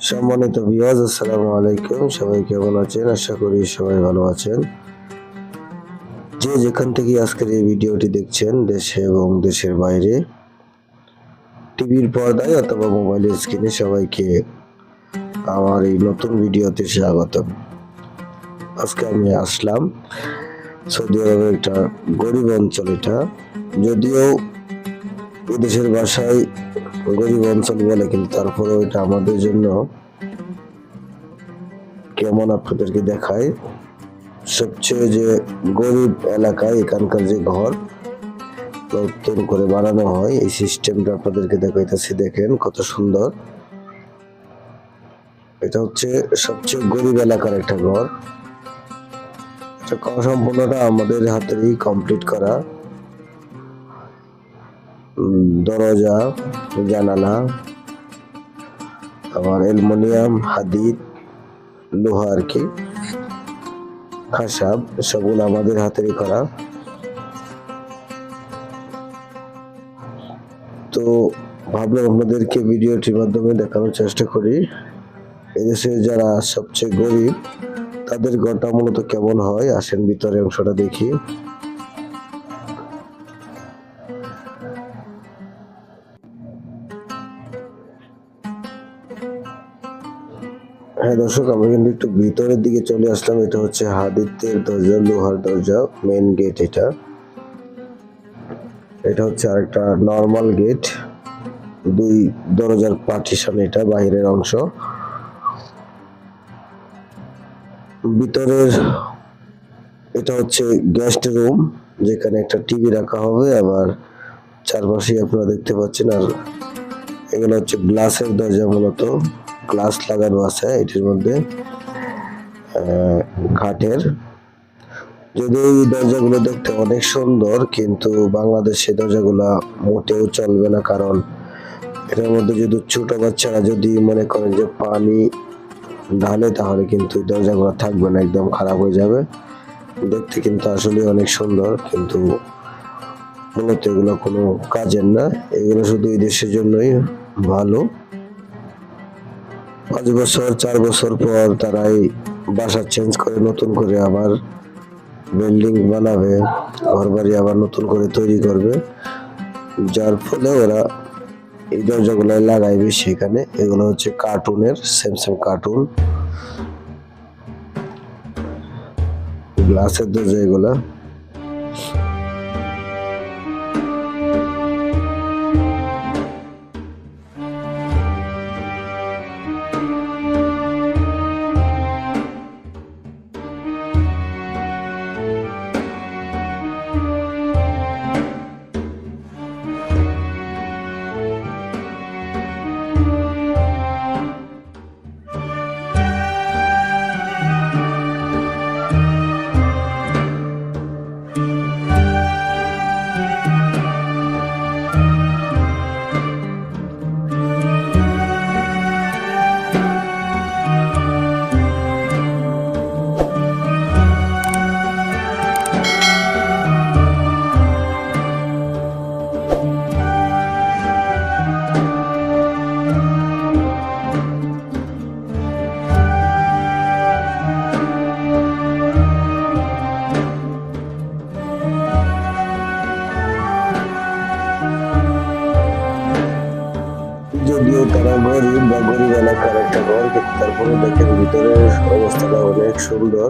সম্মানিত বিয়াজ আসসালামু আলাইকুম। সবাই কেমন আছেন? আশা করি সবাই ভালো আছেন। যে যেখান থেকে আজকের এই ভিডিওটি দেখছেন, দেশে এবং দেশের বাইরে, টিভির পর্দায় অথবা মোবাইলের স্ক্রিনে সবাইকে আমার এই নতুন ভিডিওতে স্বাগতম। আজকে আমি আসলাম সৌদি আরবের একটা গরিব অঞ্চল এটা। যদিও এদেশের ভাষায় গরিব অঞ্চল বলে, কিন্তু তারপরেও এটা আমাদের জন্য কেমন আপনাদেরকে দেখায়? সবচেয়ে যে গরিব এলাকায় এখানকার যে ঘর, নতুন করে বানানো হয়, এই সিস্টেমটা আপনাদেরকে দেখাইতেছি, দেখেন কত সুন্দর। এটা হচ্ছে সবচেয়ে গরিব এলাকার একটা ঘর। এটা সম্পূর্ণটা আমাদের হাতেরই কমপ্লিট করা। দরজা, জানালা, আবার অ্যালুমিনিয়াম, হাদিদ, লোহা আর কি, খাসাব সবগুলো আমাদের হাতেরই করা। তো ভাবলাম আপনাদেরকে ভিডিওটির মাধ্যমে দেখানোর চেষ্টা করি। এদেশে যারা সবচেয়ে গরিব, তাদের ঘরটা মূলত কেমন হয়? আসেন ভিতরে অংশটা দেখি। হ্যাঁ দর্শক, আমরা কিন্তু একটু ভিতরের দিকে চলে আসলাম। এটা হচ্ছে হাদিত্যের দরজা, লোহার দরজা মেন গেট এটা। এটা হচ্ছে আরেকটা নর্মাল গেট দুই দরজার পার্টিশন এটা বাইরের অংশ। ভিতরের এটা হচ্ছে গেস্ট রুম যেখানে একটা টিভি রাখা হবে। আবার চারপাশে আপনারা দেখতে পাচ্ছেন, আর এগুলো হচ্ছে গ্লাসের দরজা মূলত। গ্লাস লাগানো আছে এটির মধ্যে কাঠের যদিও এই দরজাগুলো দেখতে অনেক সুন্দর, কিন্তু বাংলাদেশে দরজাগুলো মোটেও চলবে না, কারণ এটার মধ্যে যদি ছোট বাচ্চারা যদি মনে করেন যে পানি ঢালে, তাহলে কিন্তু দরজাগুলো থাকবে না, একদম খারাপ হয়ে যাবে। দেখতে কিন্তু আসলে অনেক সুন্দর, কিন্তু মূলত এগুলো কোনো কাজের না। এগুলো শুধু এই দেশের জন্যই ভালো। পাঁচ বছর, চার বছর পর তারা এই বাসা চেঞ্জ করে নতুন করে আবার বিল্ডিং বানাবে ঘর বাড়ি আবার নতুন করে তৈরি করবে। যার ফলে ওরা এই দরজাগুলো লাগাইবে সেখানে। এগুলো হচ্ছে কার্টুনের স্যামসাং কার্টুন। গ্লাসের দরজা এগুলা। যদিও তারা গরিব বা গরিব এলাকার একটা ঘর কিন্তু তারপরে দেখেন ভিতরের অবস্থাটা অনেক সুন্দর।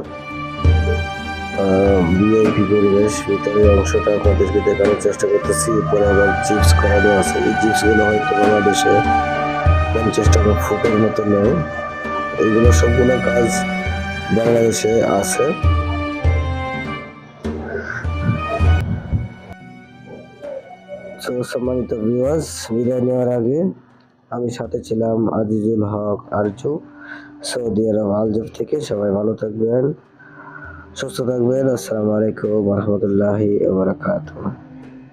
ভিআইপি পরিবেশ, ভিতরের অংশটা আপনাদেরকে দেখানোর চেষ্টা করতেছি। উপরে আবার চিপস করানো আছে। এই চিপসগুলো হয়তো বাংলাদেশে পঞ্চাশ টাকা ফুটের মতো নেয় এইগুলো সবগুলো কাজ বাংলাদেশে আছে। সম্মানিত ভিউয়ার্স বিদায় নেওয়ার আগে আমি সাথে ছিলাম আজিজুল হক, আরজু, সৌদি আরব, আলজব থেকে। সবাই ভালো থাকবেন, সুস্থ থাকবেন। আসসালামু আলাইকুম রহমতুল্লাহি বারাকাতুহ।